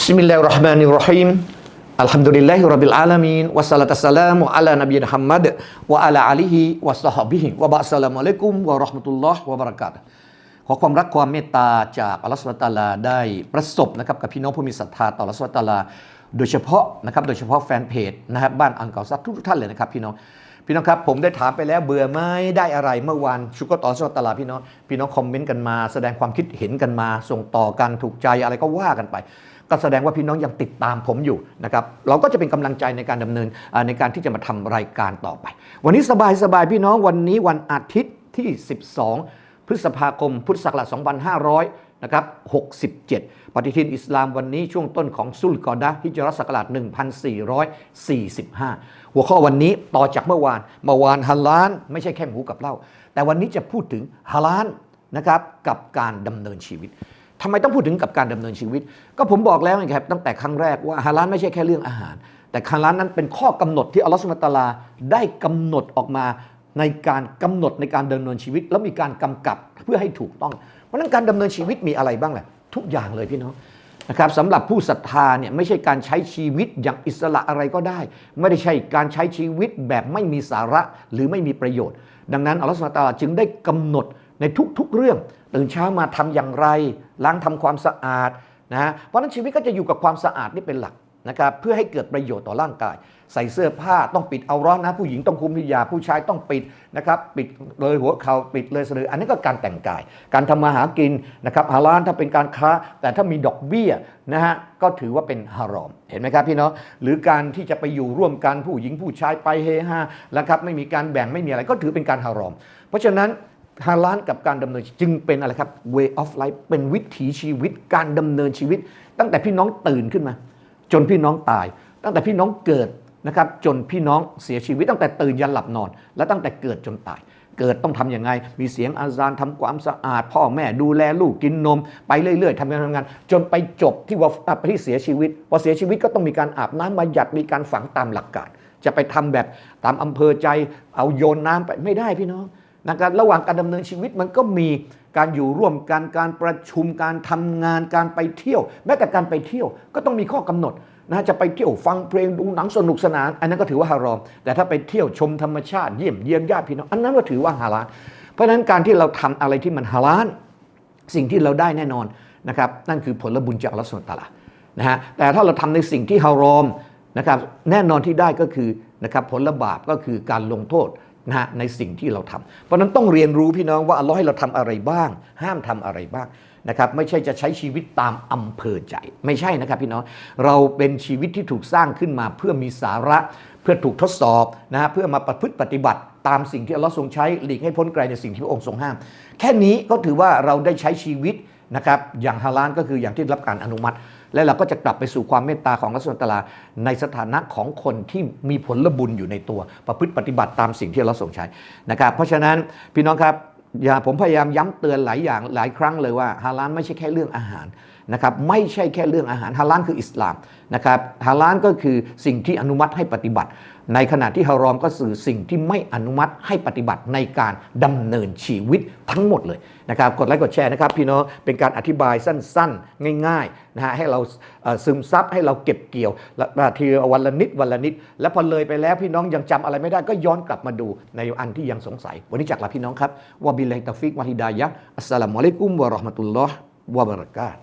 Bismillahirrahmanirrahim. Alhamdulillahi rabbil alamin wassalatu wassalamu ala nabiyina Muhammad wa ala alihi wa sahbihi wa ba'd assalamu alaikum wa rahmatullahi wa barakatuh ขอความรักความเมตตาจากอัลลอฮฺสุลตาลาได้ประสบนะครับกับพี่น้องผู้มีศรัทธาต่ออัลลอฮฺสุลตาลาโดยเฉพาะนะครับโดยเฉพาะแฟนเพจนะครับบ้านอังกอซัทุกท่านเลยนะครับพี่น้อง พี่น้องครับผมได้ถามไปแล้วเบื่อไหมได้อะไรเมื่อวานชุกต่อสุลตาลาพี่น้องพี่น้องคอมเมนต์กันมา แสดงความคิดเห็นกันมา ส่งต่อกันถูกใจอะไรก็ว่ากันไป ก็แสดงว่าพี่น้องยังติดตามผมอยู่นะครับเราก็จะเป็นกำลังใจในการดำเนินในการที่จะมาทำรายการต่อไป วันนี้สบายสบายๆพี่น้องวันนี้วันอาทิตย์ที่ 12 พฤษภาคมพุทธศักราช2500 นะครับ67 ปฏิทินอิสลามวันนี้ช่วงต้นของซุลกอดะฮิจรัสศักราช1445 หัวข้อวันนี้ต่อจากเมื่อวาน เมื่อวานฮาลานไม่ใช่แค่หมูกับเหล้าแต่วันนี้จะพูดถึงฮาลานนะครับกับการดำเนินชีวิตทำไมต้องพูดถึงกับการดำเนินชีวิต ก็ผมบอกแล้วไงครับตั้งแต่ครั้งแรกว่าฮาลาลไม่ใช่แค่เรื่องอาหาร แต่ฮาลาลนั้นเป็นข้อกำหนดที่อัลลอฮฺสุลตาลาได้กำหนดออกมา ในการกำหนดในการดำเนินชีวิต แล้วมีการกำกับเพื่อให้ถูกต้อง เพราะนั้นการดำเนินชีวิตมีอะไรบ้างแหละทุกอย่างเลยพี่น้องนะครับสำหรับผู้ศรัทธาเนี่ยไม่ใช่การใช้ชีวิตอย่างอิสระอะไรก็ได้ ไม่ได้ใช่การใช้ชีวิตแบบไม่มีสาระหรือไม่มีประโยชน์ ดังนั้นอัลลอฮฺสุลตาจึงได้กำหนดในทุกๆเรื่อง ตื่นเช้ามาทำอย่างไร ล้างทำความสะอาดนะเพราะนั้นชีวิตก็จะอยู่กับความสะอาดนี่เป็นหลัก นะครับเพื่อให้เกิดประโยชน์ต่อร่างกาย ใส่เสื้อผ้าต้องปิดเอาร้อนนะ ผู้หญิงต้องคุมพิยาผู้ชายต้องปิดนะครับปิดเลยหัวเขาปิดเลยสะดืออันนี้ก็การแต่งกาย การทำมาหากินนะครับฮาลาลถ้าเป็นการค้า แต่ถ้ามีดอกเบี้ยนะฮะก็ถือว่าเป็นฮารอม เห็นไหมครับพี่น้องหรือการที่จะไปอยู่ร่วมกันผู้หญิงผู้ชายไปเฮฮาแล้วครับไม่มีการแบ่งไม่มีอะไรก็ถือเป็นการฮารอม เพราะฉะนั้นฮาลาลกับการดำเนินจึงเป็นอะไรครับ way of life เป็นวิถีชีวิตการดำเนินชีวิต ตั้งแต่พี่น้องตื่นขึ้นมา จนพี่น้องตาย ตั้งแต่พี่น้องเกิดนะครับจนพี่น้องเสียชีวิตตั้งแต่ตื่นยันหลับนอน และตั้งแต่เกิดจนตาย เกิดต้องทำยังไง มีเสียงอาซานทำความสะอาด พ่อแม่ดูแลลูกกินนม ไปเรื่อยๆทำงานทำงาน จนไปจบที่ว่าไปที่เสียชีวิตพอเสียชีวิตก็ต้องมีการอาบน้ำบัญญัติมีการฝังตามหลักการ จะไปทำแบบตามอำเภอใจเอาโยนน้ำไปไม่ได้พี่น้อง นะครับระหว่างการดำเนินชีวิตมันก็มีการอยู่ร่วมกันการประชุมการทำงานการไปเที่ยว แม้แต่การไปเที่ยวก็ต้องมีข้อกำหนดนะจะไปเที่ยวฟังเพลงดูหนังสนุกสนาน อันนั้นก็ถือว่าฮารอม แต่ถ้าไปเที่ยวชมธรรมชาติเยี่ยมเยียนญาติพี่น้องอันนั้นก็ถือว่าฮาลาลเพราะฉะนั้นการที่เราทำอะไรที่มันฮาลาลสิ่งที่เราได้แน่นอนนะครับนั่นคือผลบุญจากอัลลอฮฺสุลตารานะฮะแต่ถ้าเราทำในสิ่งที่ฮารอมนะครับแน่นอนที่ได้ก็คือนะครับผลบาปก็คือการลงโทษ นะฮะในสิ่งที่เราทำเพราะนั้นต้องเรียนรู้พี่น้องว่าอัลลอฮ์ให้เราทำอะไรบ้าง ห้ามทำอะไรบ้างนะครับไม่ใช่จะใช้ชีวิตตามอำเภอใจ ไม่ใช่นะครับพี่น้องเราเป็นชีวิตที่ถูกสร้างขึ้นมาเพื่อมีสาระ เพื่อถูกทดสอบนะฮะเพื่อมาประพฤติปฏิบัติตามสิ่งที่อัลลอฮ์ทรงใช้หลีกให้พ้นไกลในสิ่งที่พระองค์ทรงห้าม แค่นี้ก็ถือว่าเราได้ใช้ชีวิต นะครับอย่างฮาลานก็คืออย่างที่รับการอนุมัติ และเราก็จะกลับไปสู่ความเมตตาของรัศมีตลาในสถานะของคนที่มีผลบุญอยู่ในตัว ประพฤติปฏิบัติตามสิ่งที่เราส่งใช้นะครับเพราะฉะนั้นพี่น้องครับอย่าผมพยายามย้ำเตือนหลายอย่างหลายครั้งเลยว่าฮาลานไม่ใช่แค่เรื่องอาหาร นะครับไม่ใช่แค่เรื่องอาหารฮาลาลคืออิสลามนะครับฮาลาลก็คือสิ่งที่อนุมัติให้ปฏิบัติ ในขณะที่ฮารอมก็สื่อสิ่งที่ไม่อนุมัติให้ปฏิบัติในการดำเนินชีวิตทั้งหมดเลยนะครับกดไลค์กดแชร์นะครับพี่น้องเป็นการอธิบายสั้นๆ ง่ายๆนะฮะให้เราซึมซับให้เราเก็บเกี่ยวและทีวันละนิดวันละนิด แล้วพอเลยไปแล้วพี่น้องยังจำอะไรไม่ได้ก็ย้อนกลับมาดูในอันที่ยังสงสัย วันนี้จากลาพี่น้องครับวะบิลลาฮิตาฟิกวะฮิดายะอัสสลามุอะลัยกุมวะเราะห์มะตุลลอฮ์วะบะเราะกาตุ